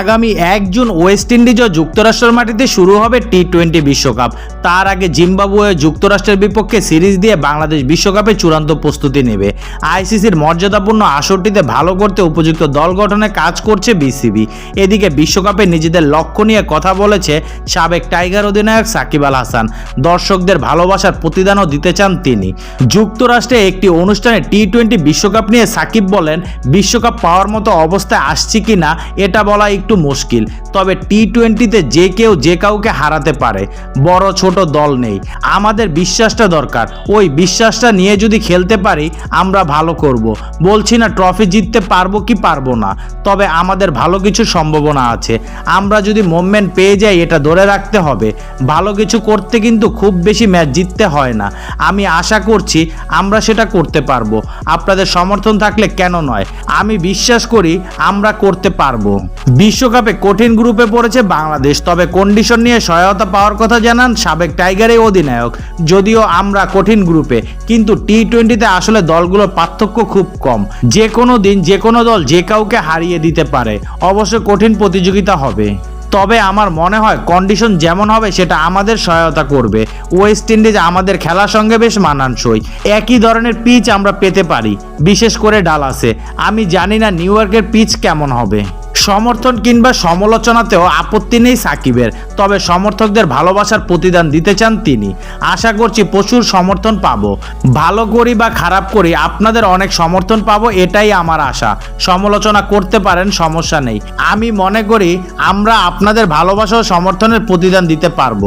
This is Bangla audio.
আগামী এক জুন ওয়েস্ট ইন্ডিজ ও যুক্তরাষ্ট্রের মাটিতে শুরু হবে টি টোয়েন্টি বিশ্বকাপ। তার আগে জিম্বাবুয়ে যুক্তরাষ্ট্রের বিপক্ষে সিরিজ দিয়ে বাংলাদেশ বিশ্বকাপে চূড়ান্ত প্রস্তুতি নেবে। আইসিসির মর্যাদাপূর্ণ আসরটিতে ভালো করতে উপযুক্ত দল গঠনে কাজ করছে বিসিবি। এদিকে বিশ্বকাপে নিজেদের লক্ষ্য নিয়ে কথা বলেছে সাবেক টাইগার অধিনায়ক সাকিব আল হাসান। দর্শকদের ভালোবাসার প্রতিদানও দিতে চান তিনি। যুক্তরাষ্ট্রে একটি অনুষ্ঠানে টি টোয়েন্টি বিশ্বকাপ নিয়ে সাকিব বলেন, বিশ্বকাপ পাওয়ার মতো অবস্থায় আসছি কি না এটা বলা একটু মুশকিল, তবে টি টোয়েন্টিতে যে কেউ যে কাউকে হারাতে পারে, বড় ছোট দল নেই। আমাদের বিশ্বাসটা দরকার। ওই বিশ্বাসটা নিয়ে যদি খেলতে পারি, আমরা ভালো করব। বলছি না ট্রফি জিততে পারব কি পারব না, তবে আমাদের ভালো কিছু সম্ভাবনা আছে। আমরা যদি মুভমেন্ট পেয়ে যাই, এটা ধরে রাখতে হবে। ভালো কিছু করতে কিন্তু খুব বেশি ম্যাচ জিততে হয় না। আমি আশা করছি আমরা সেটা করতে পারব। আপনাদের সমর্থন থাকলে কেন নয়? আমি বিশ্বাস করি আমরা করতে পারব। বিশ্বকাপে কঠিন গ্রুপে পড়েছে বাংলাদেশ। তবে কন্ডিশন নিয়ে সহায়তা পাওয়ার কথা জানান সাবেক টাইগারের অধিনায়ক। যদিও আমরা কঠিন গ্রুপে, কিন্তু টি টোয়েন্টিতে আসলে দলগুলোর পার্থক্য খুব কম। যে কোনো দিন, যে কোনো দল যে কাউকে হারিয়ে দিতে পারে। অবশ্য কঠিন প্রতিযোগিতা হবে। তবে আমার মনে হয় কন্ডিশন যেমন হবে, সেটা আমাদের সহায়তা করবে। ওয়েস্ট ইন্ডিজ আমাদের খেলার সঙ্গে বেশ মানানসই। একই ধরনের পিচ আমরা পেতে পারি, বিশেষ করে ডালাসে আমি জানি না নিউ ইয়র্কের পিচ কেমন হবে। সমর্থন কিংবা সমালোচনাতেও আপত্তি নেই সাকিবের, তবে সমর্থকদের ভালোবাসার প্রতিদান দিতে চান তিনি। আশা করছি প্রচুর সমর্থন পাব। ভালো করি বা খারাপ করি, আপনাদের অনেক সমর্থন পাব, এটাই আমার আশা। সমালোচনা করতে পারেন, সমস্যা নেই। আমি মনে করি আমরা আপনাদের ভালোবাসা ও সমর্থনের প্রতিদান দিতে পারব।